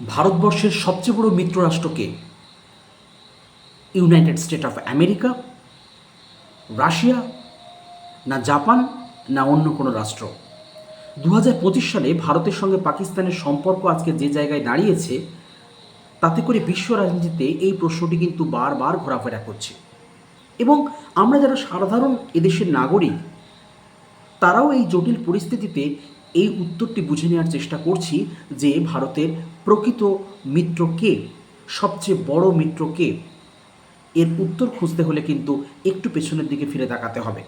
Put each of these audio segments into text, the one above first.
ভারতবর্ষের সবচেয়ে বড় মিত্র রাষ্ট্রকে? United State of America Russia না জাপান না অন্য কোনো রাষ্ট্র? দু হাজার পঁচিশ সালে ভারতের সঙ্গে পাকিস্তানের সম্পর্ক আজকে যে জায়গায় দাঁড়িয়েছে, তাতে করে বিশ্ব রাজনীতিতে এই প্রশ্নটি কিন্তু বারবার ঘোরাফেরা করছে। এবং আমরা যারা সাধারণ এদেশের নাগরিক, তারাও এই জটিল পরিস্থিতিতে এই উত্তরটি বুঝে নেওয়ার চেষ্টা করছি যে ভারতের প্রকৃত মিত্র কে? সবচেয়ে বড় মিত্র কে? এর উত্তর খুঁজতে হলে কিন্তু একটু পেছনের দিকে ফিরে তাকাতে হবে।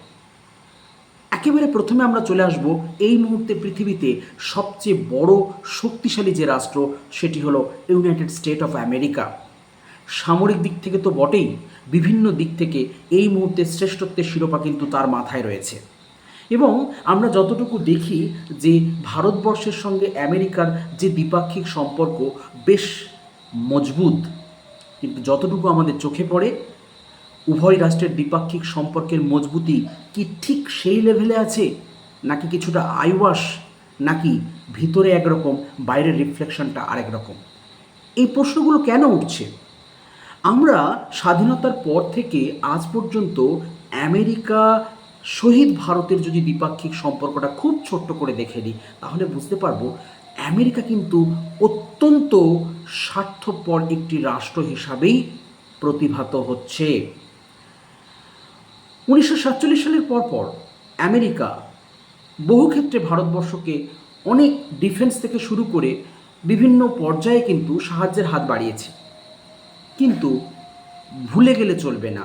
একেবারে প্রথমে আমরা চলে আসব এই মুহূর্তে পৃথিবীতে সবচেয়ে বড় শক্তিশালী যে রাষ্ট্র, সেটি হলো ইউনাইটেড স্টেট অফ আমেরিকা সামরিক দিক থেকে তো বটেই, বিভিন্ন দিক থেকে এই মুহূর্তে শ্রেষ্ঠত্বের শিরোপা কিন্তু তার মাথায় রয়েছে। এবং আমরা যতটুকু দেখি যে ভারতবর্ষের সঙ্গে আমেরিকার যে দ্বিপাক্ষিক সম্পর্ক বেশ মজবুত, কিন্তু যতটুকু আমাদের চোখে পড়ে, উভয় রাষ্ট্রের দ্বিপাক্ষিক সম্পর্কের মজবুতি কি ঠিক সেই লেভেলে আছে, নাকি কিছুটা আইওয়াস নাকি ভিতরে একরকম, বাইরের রিফ্লেকশনটা আরেক রকম? এই প্রশ্নগুলো কেন উঠছে? আমরা স্বাধীনতার পর থেকে আজ পর্যন্ত আমেরিকা শহীদ ভারতের যদি দ্বিপাক্ষিক সম্পর্কটা খুব ছোট্ট করে দেখে নিই, তাহলে বুঝতে পারব আমেরিকা কিন্তু অত্যন্ত স্বার্থপর একটি রাষ্ট্র হিসাবেই প্রতিভাত হচ্ছে। উনিশশো সাতচল্লিশ সালের পরপর আমেরিকা বহু ক্ষেত্রে ভারতবর্ষকে অনেক ডিফেন্স থেকে শুরু করে বিভিন্ন পর্যায়ে কিন্তু সাহায্যের হাত বাড়িয়েছে। কিন্তু ভুলে গেলে চলবে না।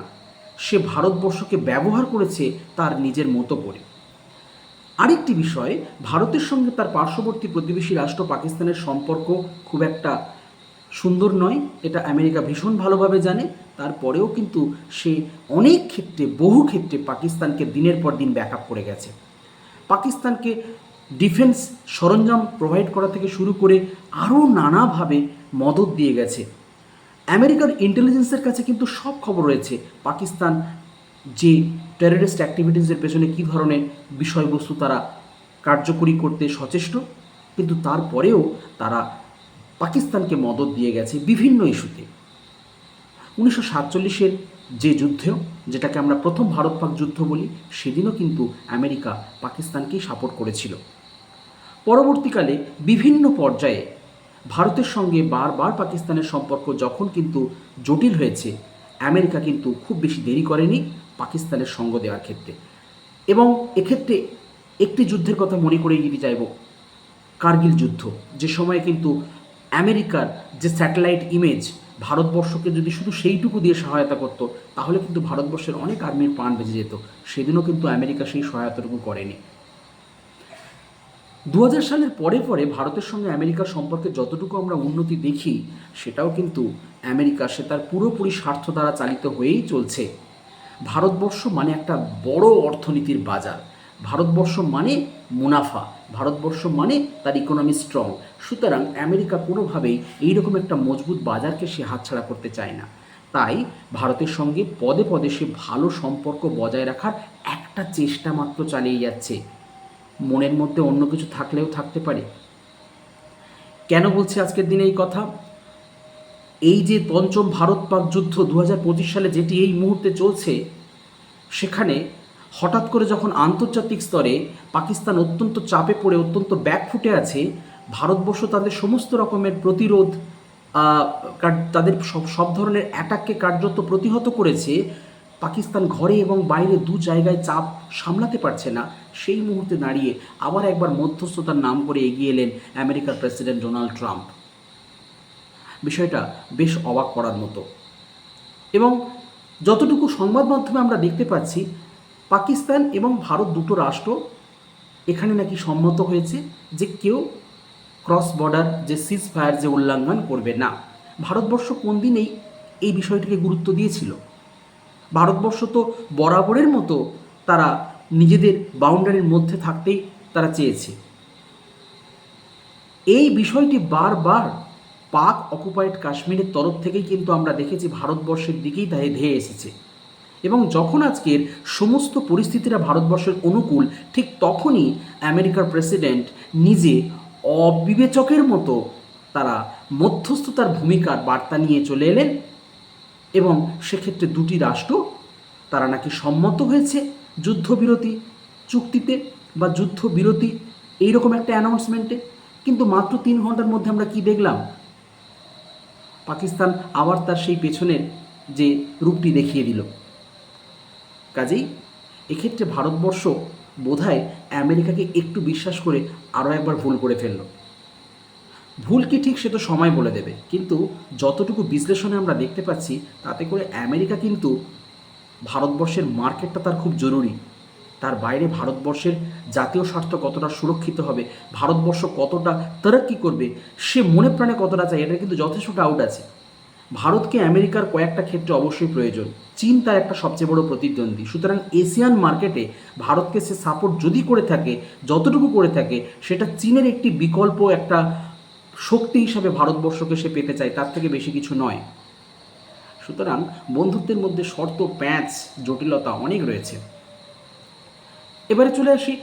সে ভারতবর্ষকে ব্যবহার করেছে তার নিজের মতো করে। আরেকটি বিষয়, ভারতের সঙ্গে তার পার্শ্ববর্তী প্রতিবেশী রাষ্ট্র পাকিস্তানের সম্পর্ক খুব একটা সুন্দর নয়, এটা আমেরিকা ভীষণ ভালোভাবে জানে, তারপরেও কিন্তু সে অনেক ক্ষেত্রে, বহু ক্ষেত্রে পাকিস্তানকে দিনের পর দিন ব্যাকআপ করে গেছে। পাকিস্তানকে ডিফেন্স সরঞ্জাম প্রোভাইড করা থেকে শুরু করে আরও নানাভাবে মদত দিয়ে গেছে। আমেরিকার ইন্টেলিজেন্সের কাছে কিন্তু সব খবর রয়েছে। পাকিস্তান যে টেররিস্ট অ্যাক্টিভিটিসের পেছনে কী ধরনের বিষয়বস্তু তারা কার্যকরী করতে সচেষ্ট, কিন্তু তারপরেও তারা পাকিস্তানকে মদত দিয়ে গেছে বিভিন্ন ইস্যুতে। উনিশশো সাতচল্লিশের যে যুদ্ধ, যেটাকে আমরা প্রথম ভারত পাক যুদ্ধ বলি, সেদিনও কিন্তু আমেরিকা পাকিস্তানকেই সাপোর্ট করেছিল। পরবর্তীকালে বিভিন্ন পর্যায়ে ভারতের সঙ্গে বারবার পাকিস্তানের সম্পর্ক যখন কিন্তু জটিল হয়েছে, আমেরিকা কিন্তু খুব বেশি দেরি করেনি পাকিস্তানের সঙ্গ দেওয়ার ক্ষেত্রে। এবং এক্ষেত্রে একটি যুদ্ধের কথা মনে করিয়ে দিতে চাইব, কার্গিল যুদ্ধ। যে সময়ে কিন্তু আমেরিকার যে স্যাটেলাইট ইমেজ ভারতবর্ষকে যদি শুধু সেইটুকু দিয়ে সহায়তা করত, তাহলে কিন্তু ভারতবর্ষের অনেক আর্মির প্রাণ বেঁচে যেত। সেদিনও কিন্তু আমেরিকা সেই সহায়তাটুকু করেনি। দু হাজার সালের পরে পরে ভারতের সঙ্গে আমেরিকার সম্পর্কে যতটুকু আমরা উন্নতি দেখি, সেটাও কিন্তু আমেরিকা সে তার পুরোপুরি স্বার্থ দ্বারা চালিত হয়েই চলছে। ভারতবর্ষ মানে একটা বড় অর্থনীতির বাজার। ভারতবর্ষ মানে মুনাফা। ভারতবর্ষ মানে তার ইকোনমি স্ট্রং সুতরাং আমেরিকা কোনোভাবেই এইরকম একটা মজবুত বাজারকে সে হাতছাড়া করতে চায় না। তাই ভারতের সঙ্গে পদে পদে সে ভালো সম্পর্ক বজায় রাখার একটা চেষ্টা মাত্র চালিয়ে যাচ্ছে। মনের মধ্যে অন্য কিছু থাকলেও থাকতে পারে। কেন বলছি আজকের দিনে এই কথা? এই যে পঞ্চম ভারত পাক যুদ্ধ দু হাজার পঁচিশ সালে যেটি এই মুহূর্তে চলছে, সেখানে হঠাৎ করে যখন আন্তর্জাতিক স্তরে পাকিস্তান অত্যন্ত চাপে পড়ে, অত্যন্ত ব্যাকফুটে আছে, ভারতবর্ষ তাদের সমস্ত রকমের প্রতিরোধ তাদের সব সব ধরনের অ্যাটাককে কার্যত প্রতিহত করেছে পাকিস্তান ঘরে এবং বাইরে দু জায়গায় চাপ সামলাতে পারছে না, সেই মুহূর্তে দাঁড়িয়ে আবার একবার মধ্যস্থতার নাম করে এগিয়ে এলেন আমেরিকার প্রেসিডেন্ট ডোনাল্ড ট্রাম্প। বিষয়টা বেশ অবাক করার মতো। এবং যতটুকু সংবাদ মাধ্যমে আমরা দেখতে পাচ্ছি, পাকিস্তান এবং ভারত দুটো রাষ্ট্র এখানে নাকি সম্মত হয়েছে যে কেউ ক্রস বর্ডার, যে সিজ ফায়ার যে উল্লঙ্ঘন করবে না। ভারতবর্ষ কোন দিন এই এই বিষয়টিকে গুরুত্ব দিয়েছিল? ভারতবর্ষ তো বরাবরের মতো তারা নিজেদের বাউন্ডারির মধ্যে থাকতেই তারা চেয়েছে। এই বিষয়টি বারবার পাক অকুপাইড কাশ্মীরের তরফ থেকেই কিন্তু আমরা দেখেছি ভারতবর্ষের দিকেই তাই ধেয়ে এসেছে। এবং যখন আজকের সমস্ত পরিস্থিতিরা ভারতবর্ষের অনুকূল, ঠিক তখনই আমেরিকার প্রেসিডেন্ট নিজে অবিবেচকের মতো তারা মধ্যস্থতার ভূমিকার বার্তা নিয়ে চলে এলেন। এবং সেক্ষেত্রে দুটি রাষ্ট্র, তারা নাকি সম্মত হয়েছে যুদ্ধবিরতি চুক্তিতে বা যুদ্ধবিরতি এইরকম একটা অ্যানাউন্সমেন্টে কিন্তু মাত্র তিন ঘণ্টার মধ্যে আমরা কি দেখলাম? পাকিস্তান আবার তার সেই পেছনের যে রূপটি দেখিয়ে দিল। কাজেই এক্ষেত্রে ভারতবর্ষ বোধহয় আমেরিকাকে একটু বিশ্বাস করে আরও একবার ভুল করে ফেলল। ভুল কি ঠিক সে তো সময় বলে দেবে। কিন্তু যতটুকু বিশ্লেষণে আমরা দেখতে পাচ্ছি, তাতে করে আমেরিকা কিন্তু ভারতবর্ষের মার্কেটটা তার খুব জরুরি। তার বাইরে ভারতবর্ষের জাতীয় স্বার্থ কতটা সুরক্ষিত হবে, ভারতবর্ষ কতটা তরক্কি করবে, সে মনে প্রাণে কতটা চায় এটা কিন্তু যথেষ্ট ডাউট আছে। ভারতকে আমেরিকার কয়েকটা ক্ষেত্রে অবশ্যই প্রয়োজন। চীন তার একটা সবচেয়ে বড় প্রতিদ্বন্দ্বী। সুতরাং এশিয়ান মার্কেটে ভারতকে সে সাপোর্ট যদি করে থাকে, যতটুকু করে থাকে, সেটা চীনের একটি বিকল্প একটা শক্তি হিসাবে ভারতবর্ষকে সে পেতে চায়, তার থেকে বেশি কিছু নয়। সুতরাং বন্ধুত্বের মধ্যে শর্ত, প্যাঁচ, জটিলতা অনেক রয়েছে। এবারে চলে আসি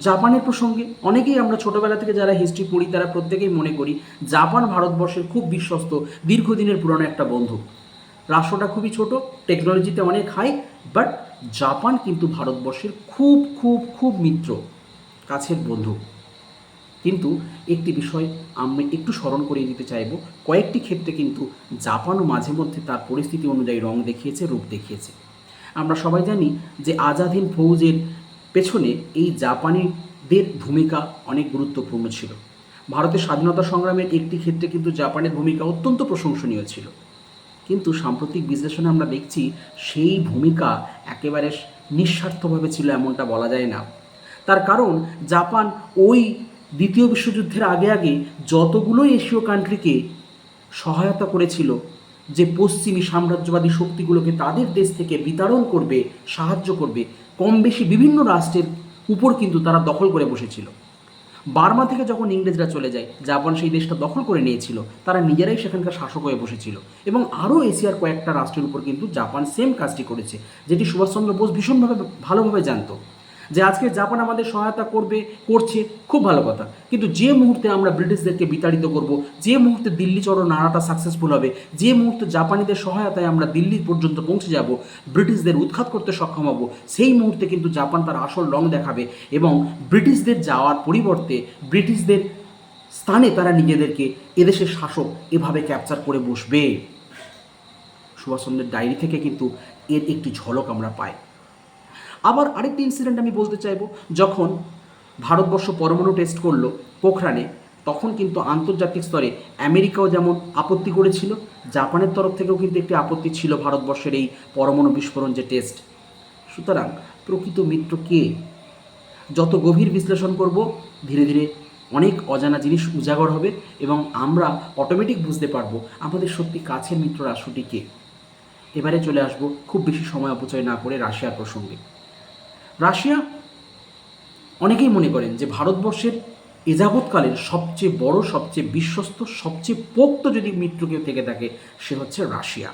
জাপানের প্রসঙ্গে। অনেকেই আমরা ছোটবেলা থেকে যারা হিস্ট্রি পড়ি, তারা প্রত্যেকেই মনে করি জাপান ভারতবর্ষের খুব বিশ্বস্ত, দীর্ঘদিনের পুরনো একটা বন্ধু। রাষ্ট্রটা খুবই ছোট টেকনোলজিতে অনেক হাই বাট জাপান কিন্তু ভারতবর্ষের খুব খুব খুব মিত্র, কাছের বন্ধু। কিন্তু একটি বিষয় আমি একটু স্মরণ করিয়ে দিতে চাইব। কয়েকটি ক্ষেত্রে কিন্তু জাপানও মাঝে মধ্যে তার পরিস্থিতি অনুযায়ী রং দেখিয়েছে, রূপ দেখিয়েছে। আমরা সবাই জানি যে আজাদিন ফৌজের পেছনে এই জাপানিদের ভূমিকা অনেক গুরুত্বপূর্ণ ছিল। ভারতের স্বাধীনতা সংগ্রামের একটি ক্ষেত্রে কিন্তু জাপানের ভূমিকা অত্যন্ত প্রশংসনীয় ছিল। কিন্তু সাম্প্রতিক বিশ্লেষণে আমরা দেখছি সেই ভূমিকা একেবারে নিঃস্বার্থভাবে ছিল এমনটা বলা যায় না। তার কারণ জাপান ওই দ্বিতীয় বিশ্বযুদ্ধের আগে আগে যতগুলো এশীয় কান্ট্রিকে সহায়তা করেছিল যে পশ্চিমী সাম্রাজ্যবাদী শক্তিগুলোকে তাদের দেশ থেকে বিতাড়ন করবে, সাহায্য করবে কম বেশি বিভিন্ন রাষ্ট্রের উপর কিন্তু তারা দখল করে বসেছিল। বার্মা থেকে যখন ইংরেজরা চলে যায়, জাপান সেই দেশটা দখল করে নিয়েছিল, তারা নিজেরাই সেখানকার শাসক হয়ে বসেছিল। এবং আরও এশিয়ার কয়েকটা রাষ্ট্রের উপর কিন্তু জাপান সেম কাজটি করেছে, যেটি সুভাষচন্দ্র বোস ভীষণভাবে ভালোভাবে জানতো। যে আজকে জাপান আমাদের সহায়তা করবে, করছে, খুব ভালো কথা। কিন্তু যে মুহূর্তে আমরা ব্রিটিশদেরকে বিতাড়িত করব, যে মুহূর্তে দিল্লি চড়ো নাড়াটা সাকসেসফুল হবে, যে মুহূর্তে জাপানিদের সহায়তায় আমরা দিল্লি পর্যন্ত পৌঁছে যাব, ব্রিটিশদের উৎখাত করতে সক্ষম হব, সেই মুহূর্তে কিন্তু জাপান তার আসল রং দেখাবে এবং ব্রিটিশদের যাওয়ার পরিবর্তে ব্রিটিশদের স্থানে তারা নিজেদেরকে এদেশের শাসক এভাবে ক্যাপচার করে বসবে। সুভাষচন্দ্রের ডায়েরি থেকে কিন্তু এর একটি ঝলক আমরা পাই। আবার আরেকটি ইনসিডেন্ট আমি বলতে চাইব। যখন ভারতবর্ষ পরমাণু টেস্ট করল পোখরানে, তখন কিন্তু আন্তর্জাতিক স্তরে আমেরিকাও যেমন আপত্তি করেছিল, জাপানের তরফ থেকেও কিন্তু একটি আপত্তি ছিল ভারতবর্ষের এই পরমাণু বিস্ফোরণ যে টেস্ট সুতরাং প্রকৃত মিত্র কে? যত গভীর বিশ্লেষণ করব, ধীরে ধীরে অনেক অজানা জিনিস উজাগর হবে এবং আমরা অটোমেটিক বুঝতে পারব আমাদের সত্যি কাছের মিত্র রাষ্ট্রটি কে। এবারে চলে আসব, খুব বেশি সময় অপচয় না করে রাশিয়ার প্রসঙ্গে। রাশিয়া? অনেকেই মনে করেন যে ভারতবর্ষের এযাবৎকালের সবচেয়ে বড়, সবচেয়ে বিশ্বস্ত, সবচেয়ে পোক্ত যদি মিত্র কেউ থেকে থাকে, সে হচ্ছে রাশিয়া।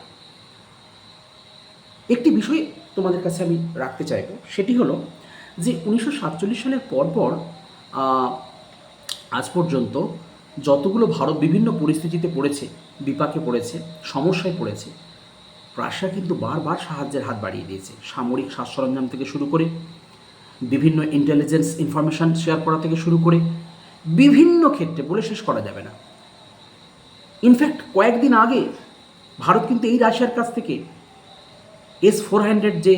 একটি বিষয় তোমাদের কাছে আমি রাখতে চাইব, সেটি হলো যে উনিশশো সাতচল্লিশ সালের পরপর আজ পর্যন্ত যতগুলো ভারত বিভিন্ন পরিস্থিতিতে পড়েছে, বিপাকে পড়েছে, সমস্যায় পড়েছে রাশিয়া কিন্তু বারবার সাহায্যের হাত বাড়িয়ে দিয়েছে। সামরিক সাজ সরঞ্জাম থেকে শুরু করে, বিভিন্ন ইন্টেলিজেন্স ইনফরমেশন শেয়ার করা থেকে শুরু করে, বিভিন্ন ক্ষেত্রে বলে শেষ করা যাবে না। ইনফ্যাক্ট কয়েকদিন আগে ভারত কিন্তু এই রাশিয়ার কাছ থেকে এস ফোর হান্ড্রেড যে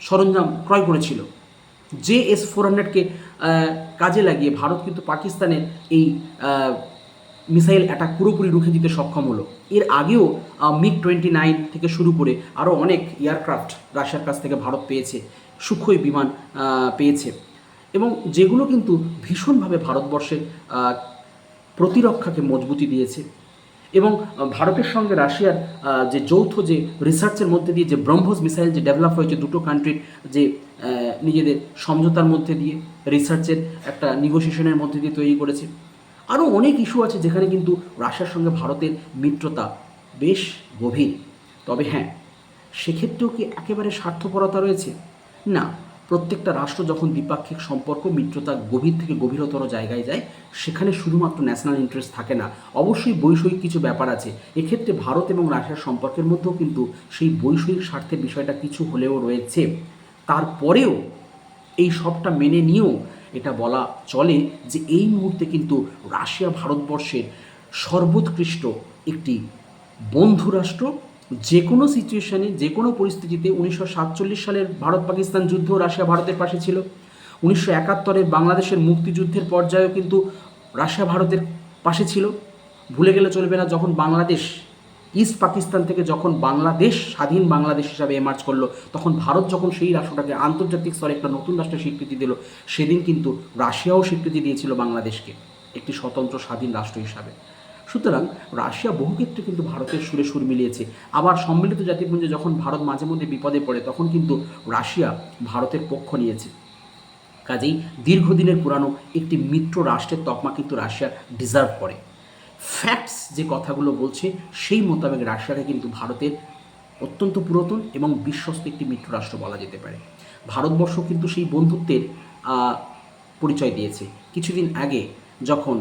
সরঞ্জাম ক্রয় করেছিল, যে এস ফোর হান্ড্রেডকে কাজে লাগিয়ে ভারত কিন্তু পাকিস্তানের এই মিসাইল অ্যাটাক পুরোপুরি রুখে দিতে সক্ষম হলো। এর আগেও মিগ টোয়েন্টি নাইন থেকে শুরু করে আরও অনেক এয়ারক্রাফট রাশিয়ার কাছ থেকে ভারত পেয়েছে, সুখই বিমান পেয়েছে। এবং যেগুলো কিন্তু ভীষণভাবে ভারতবর্ষের প্রতিরক্ষাকে মজবুতি দিয়েছে। এবং ভারতের সঙ্গে রাশিয়ার যে যৌথ যে রিসার্চের মধ্যে দিয়ে যে ব্রহ্মোস মিসাইল যে ডেভেলপ হয়েছে দুটো কান্ট্রির যে নিজেদের সমঝোতার মধ্যে দিয়ে রিসার্চের একটা নিগোসিয়েশনের মধ্যে দিয়ে তৈরি করেছে। আরও অনেক ইস্যু আছে যেখানে কিন্তু রাশিয়ার সঙ্গে ভারতের মিত্রতা বেশ গভীর। তবে হ্যাঁ সেক্ষেত্রেও কি একেবারে স্বার্থপরতা রয়েছে? না, প্রত্যেকটা রাষ্ট্র যখন দ্বিপাক্ষিক সম্পর্ক, মিত্রতা গভীর থেকে গভীরতর জায়গায় যায়, সেখানে শুধুমাত্র ন্যাশনাল ইন্টারেস্ট থাকে না। অবশ্যই বৈষয়িক কিছু ব্যাপার আছে। এক্ষেত্রে ভারত এবং রাশিয়ার সম্পর্কের মধ্যেও কিন্তু সেই বৈষয়িক স্বার্থের বিষয়টা কিছু হলেও রয়েছে। তারপরেও এই সবটা মেনে নিয়েও এটা বলা চলে যে এই মুহূর্তে কিন্তু রাশিয়া ভারতবর্ষের সর্বোৎকৃষ্ট একটি বন্ধু রাষ্ট্র। যে কোনো সিচুয়েশানে যে কোনো পরিস্থিতিতে উনিশশো সাতচল্লিশ সালের ভারত পাকিস্তান যুদ্ধ রাশিয়া ভারতের পাশে ছিল। উনিশশো একাত্তরের বাংলাদেশের মুক্তিযুদ্ধের পর্যায়েও কিন্তু রাশিয়া ভারতের পাশে ছিল। ভুলে গেলে চলবে না, যখন বাংলাদেশ ইস্ট পাকিস্তান থেকে যখন বাংলাদেশ, স্বাধীন বাংলাদেশ হিসাবে এমার্জ করল, তখন ভারত যখন সেই রাষ্ট্রটাকে আন্তর্জাতিক স্তরে একটা নতুন রাষ্ট্রের স্বীকৃতি দিল, সেদিন কিন্তু রাশিয়াও স্বীকৃতি দিয়েছিল বাংলাদেশকে, একটি স্বতন্ত্র স্বাধীন রাষ্ট্র হিসাবে। সুতরাং রাশিয়া বহু ক্ষেত্রে কিন্তু ভারতের সুরে সুর মিলিয়েছে। আবার সম্মিলিত জাতিপুঞ্জে যখন ভারত মাঝে মধ্যে বিপদে পড়ে, তখন কিন্তু রাশিয়া ভারতের পক্ষ নিয়েছে। কাজেই দীর্ঘদিনের পুরানো একটি মিত্র রাষ্ট্রের তকমা কিন্তু রাশিয়া ডিজার্ভ করে। ফ্যাক্টস যে কথাগুলো বলছে, সেই মোতাবেক রাশিয়াকে কিন্তু ভারতের অত্যন্ত পুরাতন এবং বিশ্বস্ত একটি মিত্র রাষ্ট্র বলা যেতে পারে। ভারতবর্ষ কিন্তু সেই বন্ধুত্বের পরিচয় দিয়েছে। কিছুদিন আগে যখন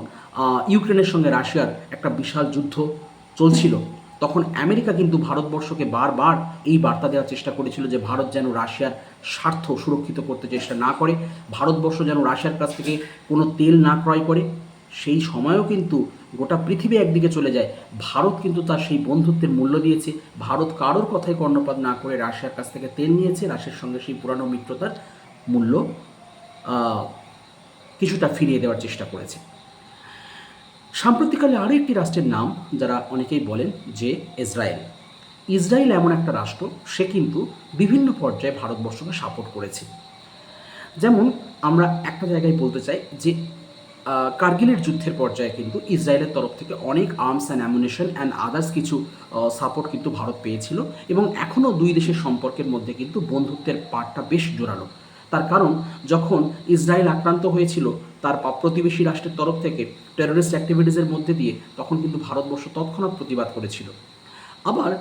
ইউক্রেনের সঙ্গে রাশিয়ার একটা বিশাল যুদ্ধ চলছিল, তখন আমেরিকা কিন্তু ভারতবর্ষকে বারবার এই বার্তা দেওয়ার চেষ্টা করেছিল যে ভারত যেন রাশিয়ার স্বার্থ সুরক্ষিত করতে চেষ্টা না করে, ভারতবর্ষ যেন রাশিয়ার কাছ থেকে কোনো তেল না ক্রয় করে। সেই সময়ও কিন্তু গোটা পৃথিবী একদিকে চলে যায়। ভারত কিন্তু তার সেই বন্ধুত্বের মূল্য দিয়েছে। ভারত কারোর কথায় কর্ণপাত না করে রাশিয়ার কাছ থেকে তেল নিয়েছে। রাশিয়ার সঙ্গে সেই পুরানো মিত্রতার মূল্য কিছুটা ফিরিয়ে দেওয়ার চেষ্টা করেছে। সাম্প্রতিককালে আরও একটি রাষ্ট্রের নাম যারা অনেকেই বলেন যে ইসরায়েল। ইসরায়েল এমন একটা রাষ্ট্র, সে কিন্তু বিভিন্ন পর্যায়ে ভারতবর্ষকে সাপোর্ট করেছে। যেমন আমরা একটা জায়গায় বলতে চাই যে কার্গিলের যুদ্ধের পর্যায়ে কিন্তু ইসরায়েলের তরফ থেকে অনেক arms and ammunition and others কিছু সাপোর্ট কিন্তু ভারত পেয়েছিল এবং এখনও দুই দেশের সম্পর্কের মধ্যে কিন্তু বন্ধুত্বের পাটটা বেশ জোরালো। তার কারণ, যখন ইসরায়েল আক্রান্ত হয়েছিল তার প্রতিবেশী রাষ্ট্রের তরফ থেকে টেরোরিস্ট অ্যাক্টিভিটিসের মধ্যে দিয়ে, তখন কিন্তু ভারতবর্ষ তৎক্ষণাৎ প্রতিবাদ করেছিল। আবার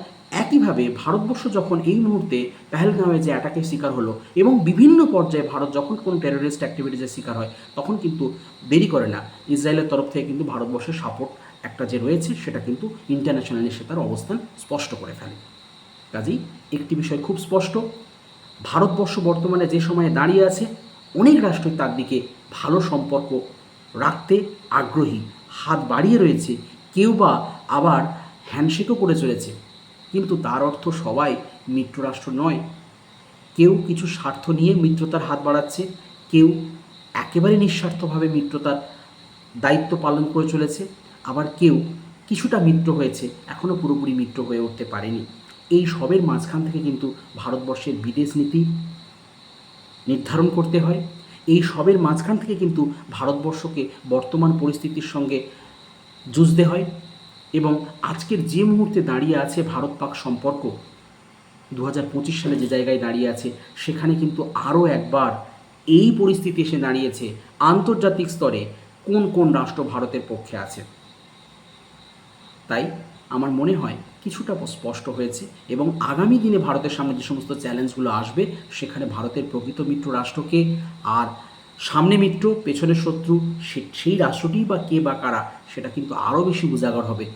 একইভাবে ভারতবর্ষ যখন এই মুহূর্তে পেহেলগাঁওয়ে যে অ্যাটাকের শিকার হলো এবং বিভিন্ন পর্যায়ে ভারত যখন কোনো টেরোরিস্ট অ্যাক্টিভিটিসের শিকার হয়, তখন কিন্তু দেরি করে না। ইসরায়েলের তরফ থেকে কিন্তু ভারতবর্ষের সাপোর্ট একটা যে রয়েছে, সেটা কিন্তু ইন্টারন্যাশনালি সে তার অবস্থান স্পষ্ট করে ফেলে। কাজেই একটি বিষয় খুব স্পষ্ট, ভারতবর্ষ বর্তমানে যে সময়ে দাঁড়িয়ে আছে, অনেক রাষ্ট্রই তার দিকে ভালো সম্পর্ক রাখতে আগ্রহী। হাত বাড়িয়ে রয়েছে, কেউ বা আবার হ্যান্ডশেকও করে চলেছে। কিন্তু তার অর্থ সবাই মিত্ররাষ্ট্র নয়। কেউ কিছু স্বার্থ নিয়ে মিত্রতার হাত বাড়াচ্ছে, কেউ একেবারে নিঃস্বার্থভাবে মিত্রতার দায়িত্ব পালন করে চলেছে, আবার কেউ কিছুটা মিত্র হয়েছে এখনও পুরোপুরি মিত্র হয়ে উঠতে পারেনি। এই সবের মাঝখান থেকে কিন্তু ভারতবর্ষের বিদেশ নীতি নির্ধারণ করতে হয়। এই সবের মাঝখান থেকে কিন্তু ভারতবর্ষকে বর্তমান পরিস্থিতির সঙ্গে যুঝতে হয়। এবং আজকের যে মুহূর্তে দাঁড়িয়ে আছে ভারত পাক সম্পর্ক দু সালে যে জায়গায় দাঁড়িয়ে আছে, সেখানে কিন্তু আরও একবার এই পরিস্থিতি এসে দাঁড়িয়েছে আন্তর্জাতিক স্তরে কোন কোন রাষ্ট্র ভারতের পক্ষে আছে। তাই আমার মনে হয় কিছুটা স্পষ্ট হয়েছে এবং আগামী দিনে ভারতের সামনে যে সমস্ত চ্যালেঞ্জগুলো আসবে, সেখানে ভারতের প্রকৃত মিত্র রাষ্ট্রকে আর সামনে মিত্র পেছনের শত্রু সেই রাষ্ট্রটিই বা কে বা কারা, সেটা কিন্তু আরও বেশি উজাগর হবে।